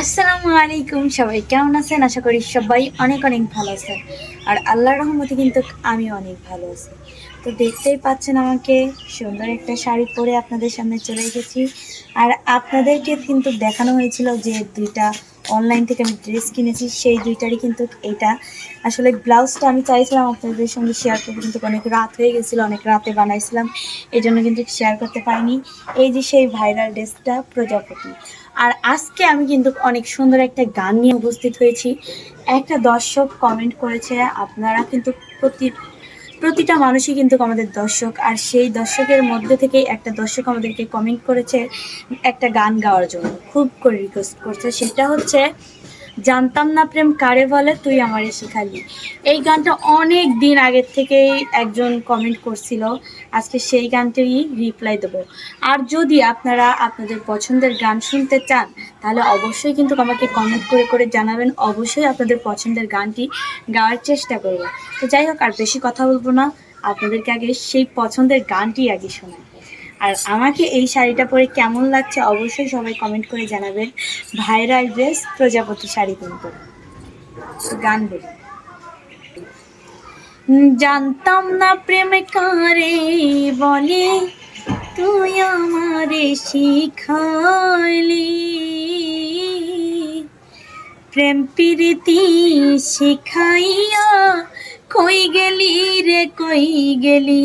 আসসালামু আলাইকুম সবাই, কেমন আছেন? আশা করি সবাই অনেক অনেক ভালো আছেন। আর আল্লাহর রহমতে কিন্তু আমি অনেক ভালো আছি। তো দেখতেই পাচ্ছেন আমাকে, সুন্দর একটা শাড়ি পরে আপনাদের সামনে চলে এসেছি। আর আপনাদেরকে কিন্তু দেখানো হয়েছিল যে দুইটা অনলাইন থেকে আমি ড্রেস কিনেছি, সেই দুইটারই কিন্তু এটা। আসলে ব্লাউজটা আমি চাইছিলাম আপনাদের সঙ্গে শেয়ার করব কিন্তু অনেক রাত হয়ে গেছিল, অনেক রাতে বানাইছিলাম এই জন্য কিন্তু শেয়ার করতে পারিনি। এই যে সেই ভাইরাল ড্রেসটা প্রজাপতি। আর আজকে আমি কিন্তু অনেক সুন্দর একটা গান নিয়ে উপস্থিত হয়েছি। একটা দর্শক কমেন্ট করেছে, আপনারা কিন্তু প্রতি প্রতিটা মানুষই কিন্তু আমাদের দর্শক, আর সেই দর্শকের মধ্যে থেকেই একটা দর্শক আমাদেরকে কমেন্ট করেছে, একটা গান গাওয়ার জন্য, খুব করে রিকোয়েস্ট করছে। সেটা হচ্ছে জানতাম না প্রেম কারে বলে, তুই আমার আমারে শিখালি। এই গানটা অনেক দিন আগের থেকেই একজন কমেন্ট করছিল। আজকে সেই গানটারই রিপ্লাই দেবো। আর যদি আপনারা আপনাদের পছন্দের গান শুনতে চান, তাহলে অবশ্যই কিন্তু আমাকে কমেন্ট করে করে জানাবেন। অবশ্যই আপনাদের পছন্দের গানটি গাওয়ার চেষ্টা করব। তো যাই হোক, আর বেশি কথা বলব না। আপনাদেরকে আগে সেই পছন্দের গানটি আগে আর আমাকে এই শাড়িটা পরে কেমন লাগছে অবশ্যই সবাই কমেন্ট করে জানাবেন। ভাইরাল ড্রেস প্রজাপতি শাড়ি কিন্তু। গান জানতাম না প্রেম কারে বলে তুই আমারে শিখাইলি। প্রেম প্রীতি শিখাইয়া কই গেলি রে, কই গেলি?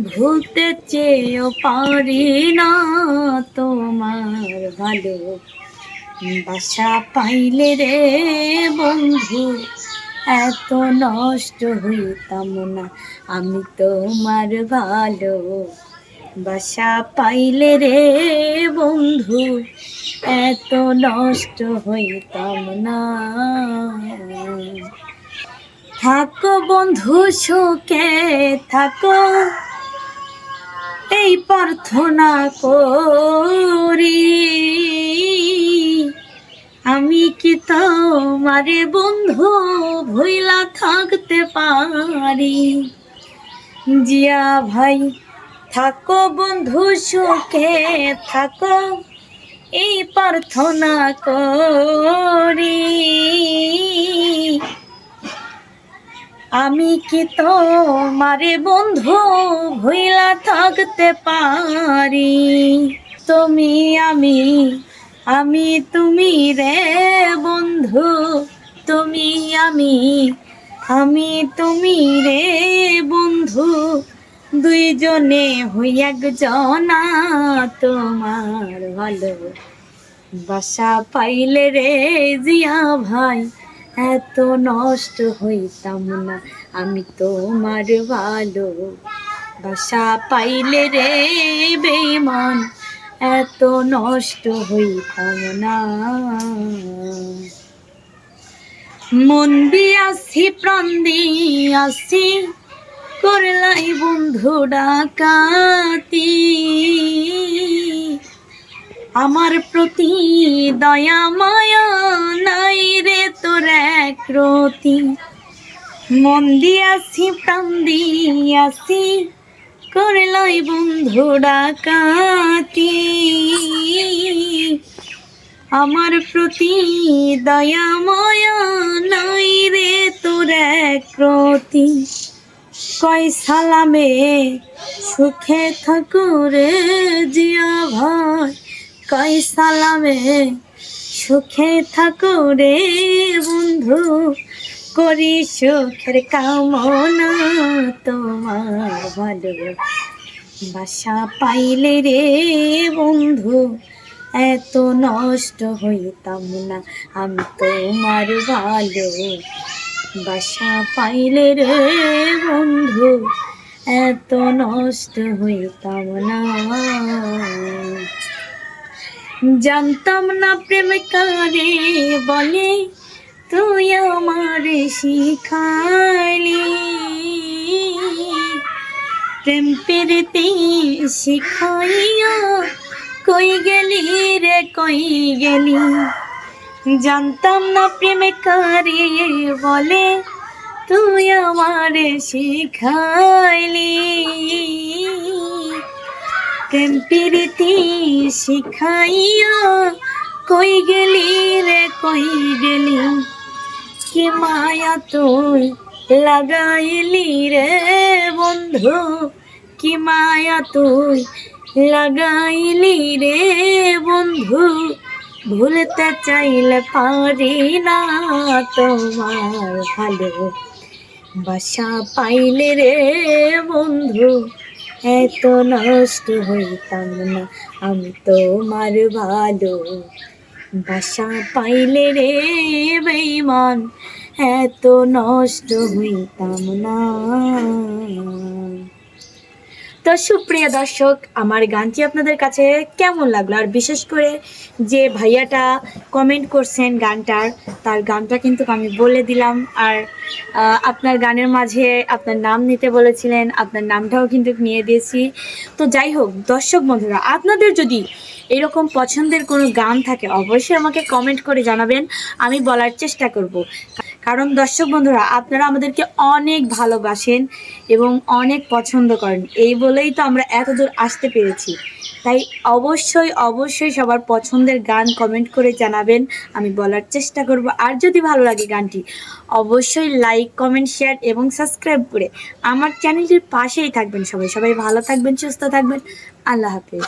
ভুলতে চেয়েও পারি না তোমার ভালো। বাসা পাইলে রে বন্ধু, এত নষ্ট হইতাম না আমি তোমার ভালো। বাসা পাইলে রে বন্ধু, এত নষ্ট হইতাম না। থাকো বন্ধু, সুখে থাকো। এই প্রার্থনা করি। আমি কি তোমারে বন্ধু ভুইলা থাকতে পারি? জিয়া ভাই, থাকো বন্ধু সুখে থাকো। এই প্রার্থনা করি। আমি কি তোমারে বন্ধু ভুইলা থাকতে পারি? তুমি আমি আমি তুমি রে বন্ধু, তুমি আমি আমি তুমি রে বন্ধু, দুইজনে হই একজনা তোমার ভালো বাসা পাইলে রে জিয়া ভাই এত নষ্ট হইতাম না, আমি তোমার ভালো বাসা পাইলে রে বেমান এত নষ্ট হইতাম না। মন দিয়াছি, প্রাণ দিয়াছি, করলাই বন্ধু ডাকাতি আমার প্রতি দয়া, মায়া নাই রে তোর এক রতি। মন দিয়াছি, প্রাণ দিয়াছি, করলাই বন্ধু ডাকাতি। আমার প্রতি দয়া, মায়া নাই রে তোর এক রতি। কয় সালামে সুখে থাকুরে জিয়া ভাই। কয় সালামে সুখে থাকো রে বন্ধু, করি সুখের কামনা তোমার ভালো বাসা পাইলে রে বন্ধু, এত নষ্ট হইতাম না আমি তোমার ভালো বাসা পাইলে রে বন্ধু, এত নষ্ট হইতাম না। জানতাম না প্রেম কারে বলে, তুই আমার শিখালি প্রেম পেরেতে শিখাইয়া কই গেলি রে, কই গেলি? জানতাম না প্রেম কারে বলে, তুই আমার শিখাইলি। প্রীতি শিখাইয়া, কই গেলি রে, কই গেলি? কি মায়া তুই লাগাইলি রে, বন্ধু? কি মায়া তুই লাগাইলি রে, বন্ধু? ভুলতে চাইলে পারি না তোমার ভালো বাসা পাইলে রে, বন্ধু। এত নষ্ট হইতাম না। আমি তোমার ভালো বাসা পাইলে রে বেইমান এত নষ্ট হইতাম না। তো সুপ্রিয় দর্শক, আমার গানটি আপনাদের কাছে কেমন লাগল? আর বিশেষ করে যে ভাইয়াটা কমেন্ট করছেন গানটার, তার গানটা কিন্তু আমি বলে দিলাম। আর আপনার গানের মাঝে আপনার নাম নিতে বলেছিলেন, আপনার নামটাও কিন্তু নিয়ে দিয়েছি। তো যাই হোক, দর্শক বন্ধুরা, আপনাদের যদি এরকম পছন্দের কোনো গান থাকে, অবশ্যই আমাকে কমেন্ট করে জানাবেন, আমি বলার চেষ্টা করব। কারণ দর্শক বন্ধুরা, আপনারা আমাদেরকে অনেক ভালোবাসেন এবং অনেক পছন্দ করেন। এই বলেই তো আমরা এতদূর আসতে পেরেছি। তাই অবশ্যই অবশ্যই সবার পছন্দের গান কমেন্ট করে জানাবেন। আমি বলার চেষ্টা করব। আর যদি ভালো লাগে গানটি, অবশ্যই লাইক কমেন্ট শেয়ার এবং সাবস্ক্রাইব করে আমার চ্যানেলটির পাশেই থাকবেন সবাই। সবাই ভালো থাকবেন, সুস্থ থাকবেন। আল্লাহ হাফেজ।